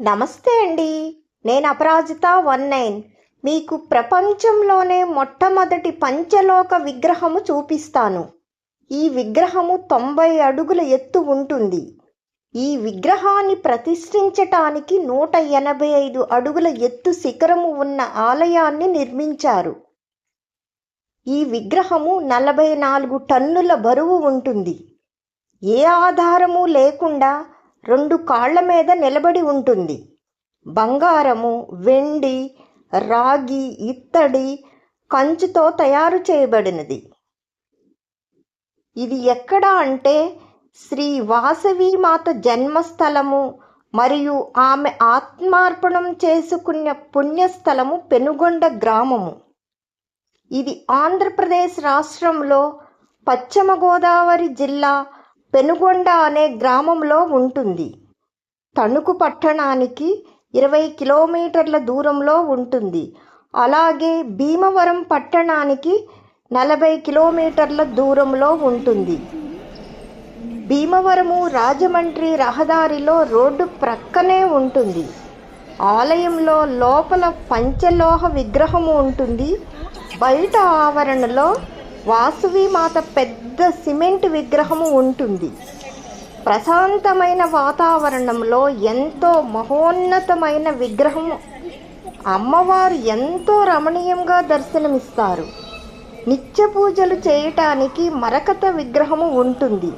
నమస్తే అండి. నేను అపరాజిత వన్ నైన్. మీకు ప్రపంచంలోనే మొట్టమొదటి పంచలోక విగ్రహము చూపిస్తాను. ఈ విగ్రహము తొంభై అడుగుల ఎత్తు ఉంటుంది. ఈ విగ్రహాన్ని ప్రతిష్ఠించటానికి నూట ఎనభై ఐదు అడుగుల ఎత్తు శిఖరము ఉన్న ఆలయాన్ని నిర్మించారు. ఈ విగ్రహము నలభై నాలుగు టన్నుల బరువు ఉంటుంది. ఏ ఆధారము లేకుండా రెండు కాళ్ళ మీద నిలబడి ఉంటుంది. బంగారము వెండి రాగి ఇత్తడి కంచుతో తయారు చేయబడినది. ఇది ఎక్కడ అంటే శ్రీ వాసవీమాత జన్మస్థలము మరియు ఆమె ఆత్మార్పణం చేసుకున్న పుణ్యస్థలము పెనుగొండ గ్రామము. ఇది ఆంధ్రప్రదేశ్ రాష్ట్రంలో పశ్చిమ గోదావరి జిల్లా పెనుగొండ అనే గ్రామంలో ఉంటుంది. తణుకు పట్టణానికి ఇరవై కిలోమీటర్ల దూరంలో ఉంటుంది. అలాగే భీమవరం పట్టణానికి నలభై కిలోమీటర్ల దూరంలో ఉంటుంది. భీమవరము రాజమండ్రి రహదారిలో రోడ్డు ప్రక్కనే ఉంటుంది. ఆలయంలో లోపల పంచలోహ విగ్రహము ఉంటుంది. బయట ఆవరణలో వాసువి మాత పెద్ద సిమెంట్ విగ్రహము ఉంటుంది. ప్రశాంతమైన వాతావరణంలో ఎంతో మహోన్నతమైన విగ్రహం అమ్మవారు ఎంతో రమణీయంగా దర్శనమిస్తారు. నిత్య పూజలు చేయటానికి మరకత విగ్రహము ఉంటుంది.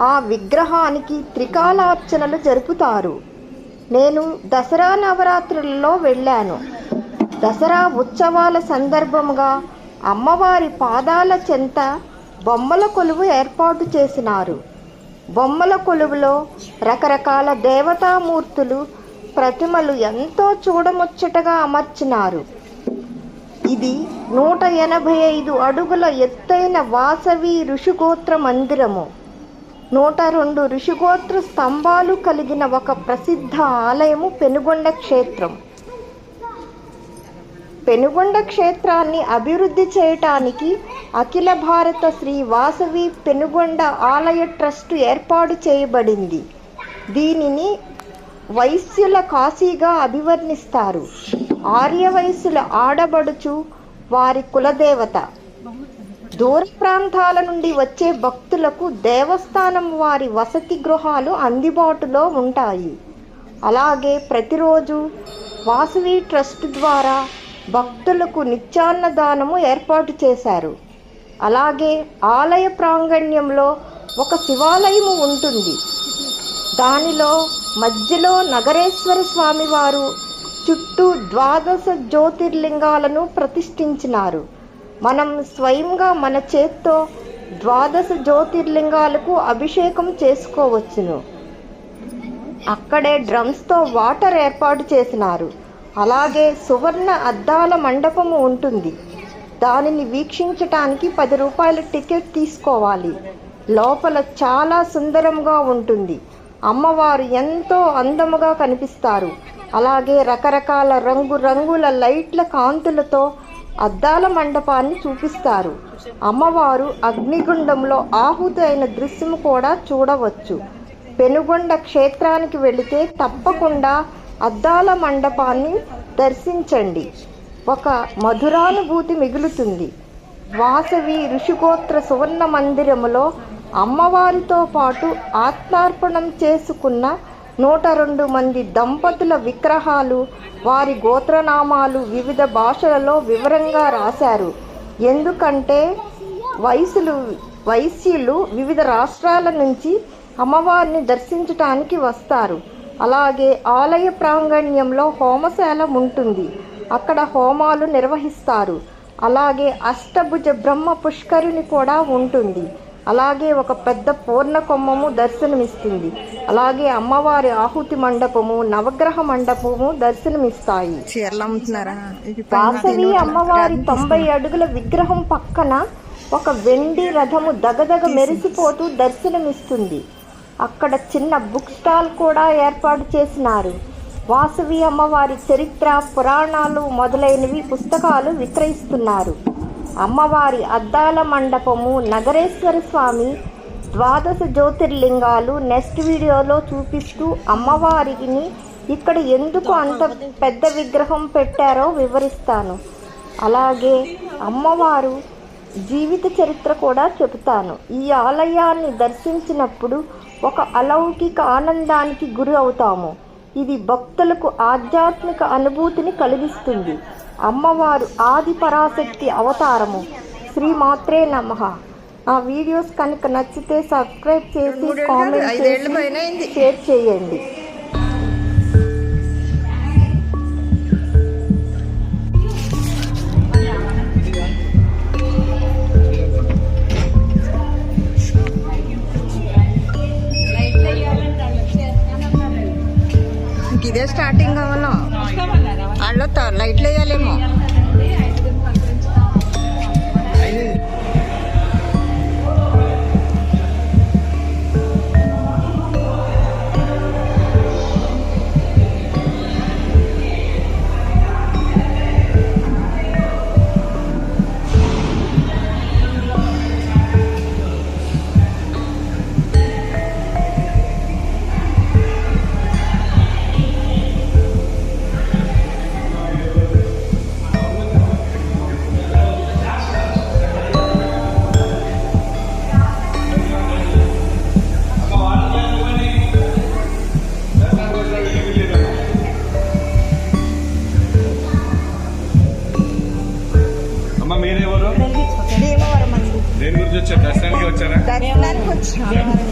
ఆ విగ్రహానికి త్రికాలార్చనలు జరుపుతారు. నేను దసరా నవరాత్రులలో వెళ్ళాను. దసరా ఉత్సవాల సందర్భంగా అమ్మవారి పాదాల చెంత బొమ్మల కొలువు ఏర్పాటు చేసినారు. బొమ్మల కొలువులో రకరకాల దేవతామూర్తులు ప్రతిమలు ఎంతో చూడముచ్చటగా అమర్చినారు. ఇది నూట ఎనభై ఐదు అడుగుల ఎత్తైన వాసవి ఋషిగోత్ర మందిరము. నూట రెండు ఋషిగోత్ర స్తంభాలు కలిగిన ఒక ప్రసిద్ధ ఆలయము పెనుగొండ క్షేత్రం. పెనుగొండ క్షేత్రాన్ని అభివృద్ధి చేయటానికి అఖిల భారత శ్రీ వాసవి పెనుగొండ ఆలయ ట్రస్ట్ ఏర్పాటు చేయబడింది. దీనిని వైశ్యుల కాశీగా అభివర్ణిస్తారు. ఆర్యవైశ్యుల ఆడబడుచు వారి కులదేవత. దూర ప్రాంతాల నుండి వచ్చే భక్తులకు దేవస్థానం వారి వసతి గృహాలు అందుబాటులో ఉంటాయి. అలాగే ప్రతిరోజు వాసవి ట్రస్ట్ ద్వారా భక్తులకు నిత్యాన్నదానము ఏర్పాటు చేశారు. అలాగే ఆలయ ప్రాంగణ్యంలో ఒక శివాలయము ఉంటుంది. దానిలో మధ్యలో నగరేశ్వర స్వామివారు చుట్టూ ద్వాదశ జ్యోతిర్లింగాలను ప్రతిష్ఠించినారు. మనం స్వయంగా మన చేత్తో ద్వాదశ జ్యోతిర్లింగాలకు అభిషేకం చేసుకోవచ్చును. అక్కడే డ్రమ్స్తో వాటర్ ఏర్పాటు చేసినారు. అలాగే సువర్ణ అద్దాల మండపము ఉంటుంది. దానిని వీక్షించటానికి పది రూపాయల టికెట్ తీసుకోవాలి. లోపల చాలా సుందరంగా ఉంటుంది. అమ్మవారు ఎంతో అందముగా కనిపిస్తారు. అలాగే రకరకాల రంగు రంగుల లైట్ల కాంతులతో అద్దాల మండపాన్ని చూపిస్తారు. అమ్మవారు అగ్నిగుండంలో ఆహుతి అయిన దృశ్యము కూడా చూడవచ్చు. పెనుగొండ క్షేత్రానికి వెళితే తప్పకుండా అద్దాల మండపాన్ని దర్శించండి. ఒక మధురానుభూతి మిగులుతుంది. వాసవి ఋషిగోత్ర సువర్ణ మందిరములో అమ్మవారితో పాటు ఆత్మార్పణం చేసుకున్న నూట రెండు మంది దంపతుల విగ్రహాలు వారి గోత్రనామాలు వివిధ భాషలలో వివరంగా రాశారు. ఎందుకంటే వయసులు వైశ్యులు వివిధ రాష్ట్రాల నుంచి అమ్మవారిని దర్శించటానికి వస్తారు. అలాగే ఆలయ ప్రాంగణ్యంలో హోమశాల ఉంటుంది. అక్కడ హోమాలు నిర్వహిస్తారు. అలాగే అష్టభుజ బ్రహ్మ పుష్కరిణి కూడా ఉంటుంది. అలాగే ఒక పెద్ద పూర్ణ కొమ్మము దర్శనమిస్తుంది. అలాగే అమ్మవారి ఆహుతి మండపము నవగ్రహ మండపము దర్శనమిస్తాయి. వాసవి అమ్మవారి తొంభై అడుగుల విగ్రహం పక్కన ఒక వెండి రథము దగదగ మెరిసిపోతూ దర్శనమిస్తుంది. అక్కడ చిన్న బుక్ స్టాల్ కూడా ఏర్పాటు చేసినారు. వాసవి అమ్మవారి చరిత్ర పురాణాలు మొదలైనవి పుస్తకాలు విక్రయిస్తున్నారు. అమ్మవారి అద్దాల మండపము నగరేశ్వర స్వామి ద్వాదశ జ్యోతిర్లింగాలు నెక్స్ట్ వీడియోలో చూపిస్తూ అమ్మవారిని ఇక్కడ ఎందుకు అంత పెద్ద విగ్రహం పెట్టారో వివరిస్తాను. అలాగే అమ్మవారు జీవిత చరిత్ర కూడా చెబుతాను. ఈ ఆలయాన్ని దర్శించినప్పుడు ఒక అలౌకిక ఆనందానికి గురి అవుతాము. ఇది భక్తులకు ఆధ్యాత్మిక అనుభూతిని కలిగిస్తుంది. అమ్మవారు ఆది పరాశక్తి అవతారము. శ్రీమాత్రే నమ. ఆ వీడియోస్ కనుక నచ్చితే సబ్స్క్రైబ్ చేసి కామెంట్. చేసి షేర్ చేయండి. replay alam mo. Thanks, Robert.